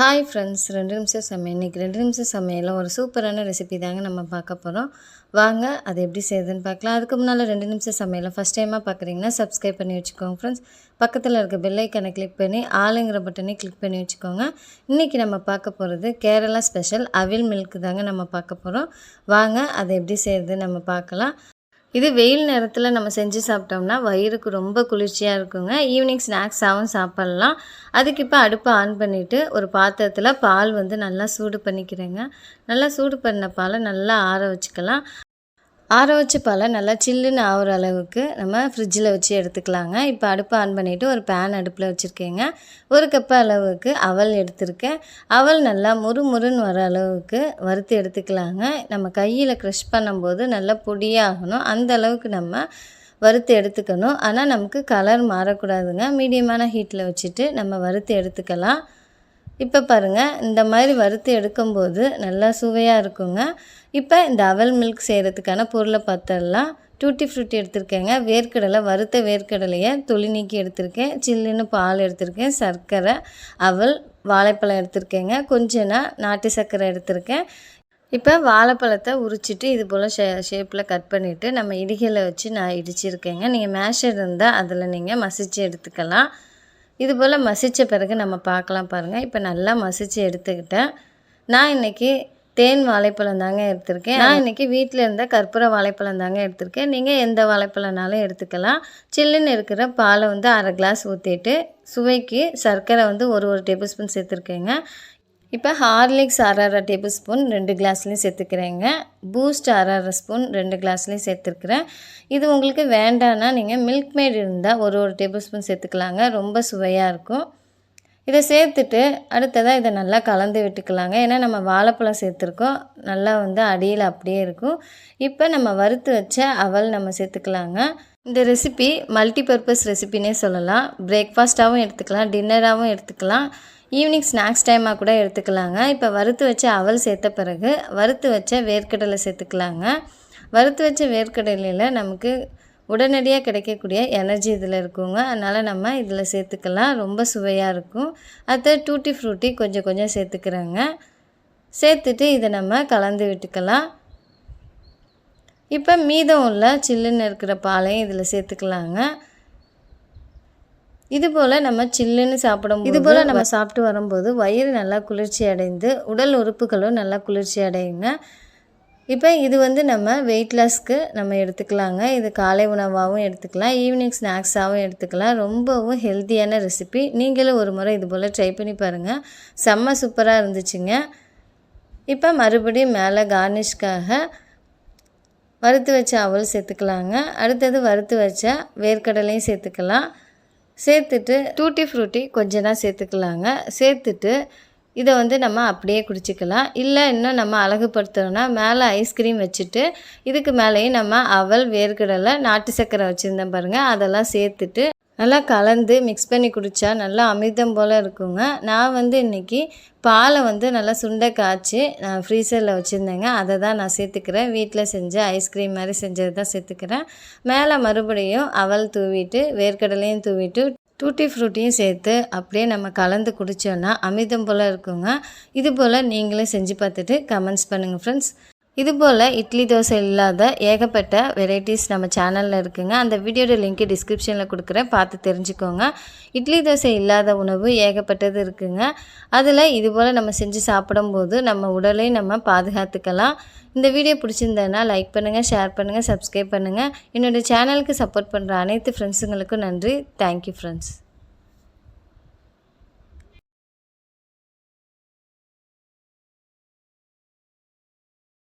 Hi friends ரெண்டு நிமிஷம் சமையல். இன்றைக்கி ரெண்டு நிமிஷம் சமையலில் ஒரு சூப்பரான ரெசிபி தாங்க நம்ம பார்க்க போகிறோம் வாங்க அது எப்படி செய்யுதுன்னு பார்க்கலாம். அதுக்கு முன்னால் ரெண்டு நிமிஷம் சமையலில் ஃபஸ்ட் டைமாக பார்க்குறீங்கன்னா சப்ஸ்கிரைப் பண்ணி வச்சுக்கோங்க ஃப்ரெண்ட்ஸ் பக்கத்தில் இருக்க பெல்லைக்கனை கிளிக் பண்ணி ஆளுங்கிற பட்டனை கிளிக் பண்ணி வச்சுக்கோங்க. இன்றைக்கி நம்ம பார்க்க போகிறது கேரளா ஸ்பெஷல் அவில் மில்க் தாங்க நம்ம பார்க்க போகிறோம் வாங்க அதை எப்படி செய்யுது நம்ம பார்க்கலாம். இது வெயில் நேரத்தில் நம்ம செஞ்சு சாப்பிட்டோம்னா வயிறுக்கு ரொம்ப குளிர்ச்சியாக இருக்குங்க. ஈவினிங் ஸ்நாக்ஸாகவும் சாப்பிட்லாம். அதுக்கு இப்போ அடுப்பை ஆன் பண்ணிவிட்டு ஒரு பாத்திரத்தில் பால் வந்து நல்லா சூடு பண்ணிக்கிறேங்க. நல்லா சூடு பண்ண பாலை நல்லா ஆற வச்சுக்கலாம். ஆற வச்ச பாலை நல்லா சில்லுன்னு ஆகிற அளவுக்கு நம்ம ஃப்ரிட்ஜில் வச்சு எடுத்துக்கலாங்க. இப்போ அடுப்பை ஆன் பண்ணிவிட்டு ஒரு பேன் அடுப்பில் வச்சுருக்கேங்க. ஒரு கப்பு அளவுக்கு அவல் எடுத்திருக்கேன். அவல் நல்லா முறு முறுன்னு வர அளவுக்கு வறுத்து எடுத்துக்கலாங்க. நம்ம கையில் க்ரஷ் பண்ணும்போது நல்லா பொடியாகணும் அந்த அளவுக்கு நம்ம வறுத்து எடுத்துக்கணும். ஆனால் நமக்கு கலர் மாறக்கூடாதுங்க. மீடியமான ஹீட்டில் வச்சுட்டு நம்ம வறுத்து எடுத்துக்கலாம். இப்போ பாருங்கள் இந்த மாதிரி வறுத்து எடுக்கும்போது நல்லா சுவையாக இருக்குங்க. இப்போ இந்த அவல் மில்க் செய்கிறதுக்கான பொருளை பார்த்தரலாம் டூட்டி ஃப்ரூட்டி எடுத்திருக்கேங்க. வேர்க்கடலை வறுத்த வேர்க்கடலையை துளி நீக்கி எடுத்திருக்கேன். சில்லுன்னு பால் எடுத்திருக்கேன். சர்க்கரை அவல் வாழைப்பழம் எடுத்திருக்கேங்க. கொஞ்சனா நாட்டு சர்க்கரை எடுத்திருக்கேன். இப்போ வாழைப்பழத்தை உரிச்சிட்டு இது போல் ஷே ஷேப்பில் கட் பண்ணிவிட்டு நம்ம இடிகளை வச்சு நான் இடிச்சிருக்கேங்க. நீங்கள் மேஷர் இருந்தால் அதில் நீங்கள் மசிச்சு எடுத்துக்கலாம். இது போல் மசித்த பிறகு நம்ம பார்க்கலாம் பாருங்கள் இப்போ நல்லா மசித்து எடுத்துக்கிட்டேன். நான் இன்றைக்கி தேன் வாழைப்பழம் தாங்க எடுத்திருக்கேன். நான் இன்றைக்கி வீட்டில் இருந்த கற்பூர வாழைப்பழம் தாங்க எடுத்திருக்கேன். நீங்கள் எந்த வாழைப்பழம்னாலும் எடுத்துக்கலாம். சில்லுன்னு இருக்கிற பாலை வந்து அரை கிளாஸ் ஊற்றிட்டு சுவைக்கு சர்க்கரை வந்து ஒரு ஒரு டேபிள் ஸ்பூன் சேர்த்துருக்கேங்க. இப்போ ஹார்லிக்ஸ் அரை அரை டேபிள் ஸ்பூன் ரெண்டு கிளாஸ்லேயும் சேர்த்துக்கிறேங்க. பூஸ்ட் அரை அரை ஸ்பூன் ரெண்டு கிளாஸ்லேயும் சேர்த்துருக்குறேன். இது உங்களுக்கு வேண்டான்னா நீங்கள் மில்க் மேட் இருந்தால் ஒரு ஒரு டேபிள் ஸ்பூன் சேர்த்துக்கலாங்க. ரொம்ப சுவையாக இருக்கும். இதை சேர்த்துட்டு அடுத்ததாக இதை நல்லா கலந்து விட்டுக்கலாங்க. ஏன்னா நம்ம வாழைப்பழம் சேர்த்துருக்கோம். நல்லா வந்து அடியில் அப்படியே இருக்கும். இப்போ நம்ம வறுத்து வச்ச அவல் நம்ம சேர்த்துக்கலாங்க. இந்த ரெசிபி மல்டி பர்பஸ் ரெசிபினே சொல்லலாம். பிரேக்ஃபாஸ்ட்டாகவும் எடுத்துக்கலாம். டின்னராகவும் எடுத்துக்கலாம். ஈவினிங் ஸ்நாக்ஸ் டைமாக கூட எடுத்துக்கலாங்க. இப்போ வறுத்து வச்ச அவல் சேர்த்த பிறகு வறுத்து வச்ச வேர்க்கடலை சேர்த்துக்கலாங்க. வறுத்து வச்ச வேர்க்கடலையில் நமக்கு உடனடியாக கிடைக்கக்கூடிய எனர்ஜி இதில் இருக்குங்க. அதனால் நம்ம இதில் சேர்த்துக்கலாம். ரொம்ப சுவையாக இருக்கும். அடுத்த டூட்டி ஃப்ரூட்டி கொஞ்சம் கொஞ்சம் சேர்த்துக்கிறேங்க. சேர்த்துட்டு இதை நம்ம கலந்து விட்டுக்கலாம். இப்போ மீதம் உள்ள சில்லுன்னு இருக்கிற பாலையும் இதில் சேர்த்துக்கலாங்க. இது போல் நம்ம சில்லுன்னு சாப்பிடும் இது போல் நம்ம சாப்பிட்டு வரும்போது வயிறு நல்லா குளிர்ச்சி அடைந்து உடல் உறுப்புகளும் நல்லா குளிர்ச்சி அடையுங்க. இப்போ இது வந்து நம்ம வெயிட் லாஸ்க்கு நம்ம எடுத்துக்கலாங்க. இது காலை உணவாகவும் எடுத்துக்கலாம் ஈவினிங் ஸ்நாக்ஸாகவும் எடுத்துக்கலாம். ரொம்பவும் ஹெல்த்தியான ரெசிபி நீங்களும் ஒரு முறை இது போல் ட்ரை பண்ணி பாருங்கள் செம்ம சூப்பராக இருந்துச்சுங்க. இப்போ மறுபடியும் மேலே கார்னிஷ்காக வறுத்து வச்ச அவல் சேர்த்துக்கலாங்க. அடுத்தது வறுத்து வச்ச வேர்க்கடலையும் சேர்த்துக்கலாம். சேர்த்துட்டு டூட்டி ஃப்ரூட்டி கொஞ்சம் தான் சேர்த்துக்கலாங்க. சேர்த்துட்டு இதை வந்து நம்ம அப்படியே குடிச்சிக்கலாம். இல்லை இன்னும் நம்ம அழகுபடுத்தணும்னா மேலே ஐஸ்கிரீம் வச்சுட்டு இதுக்கு மேலேயும் நம்ம அவல் வேர்க்கடலை நாட்டு சர்க்கரை வச்சுருந்தேன் பாருங்கள் அதெல்லாம் சேர்த்துட்டு நல்லா கலந்து மிக்ஸ் பண்ணி குடித்தா நல்லா அமிர்தம் போல் இருக்குங்க. நான் வந்து இன்றைக்கி பாலை வந்து நல்லா சுண்டை காய்ச்சி நான் ஃப்ரீசரில் வச்சுருந்தேங்க. அதை தான் நான் சேர்த்துக்கிறேன். வீட்டில் செஞ்ச ஐஸ்கிரீம் மாதிரி செஞ்சது தான் சேர்த்துக்கிறேன். மேலே மறுபடியும் அவல் தூவிட்டு வேர்க்கடலையும் தூவிட்டு டூட்டி ஃப்ரூட்டியும் சேர்த்து அப்படியே நம்ம கலந்து குடித்தோன்னா அமிர்தம் போல் இருக்குங்க. இது போல் நீங்களும் செஞ்சு பார்த்துட்டு கமெண்ட்ஸ் பண்ணுங்கள் ஃப்ரெண்ட்ஸ் இதுபோல் இட்லி தோசை இல்லாத ஏகப்பட்ட வெரைட்டிஸ் நம்ம சேனலில் இருக்குங்க. அந்த வீடியோட லிங்க்கு டிஸ்கிரிப்ஷனில் கொடுக்குறேன். பார்த்து தெரிஞ்சுக்கோங்க. இட்லி தோசை இல்லாத உணவு ஏகப்பட்டது இருக்குங்க. அதில் இதுபோல் நம்ம செஞ்சு சாப்பிடும்போது நம்ம உடலையும் நம்ம பாதுகாத்துக்கலாம். இந்த வீடியோ பிடிச்சிருந்தேன்னா லைக் பண்ணுங்கள் ஷேர் பண்ணுங்கள் சப்ஸ்கிரைப் பண்ணுங்கள் என்னோடய சேனலுக்கு சப்போர்ட் பண்ணுற அனைத்து ஃப்ரெண்ட்ஸுங்களுக்கும் நன்றி. Thank you friends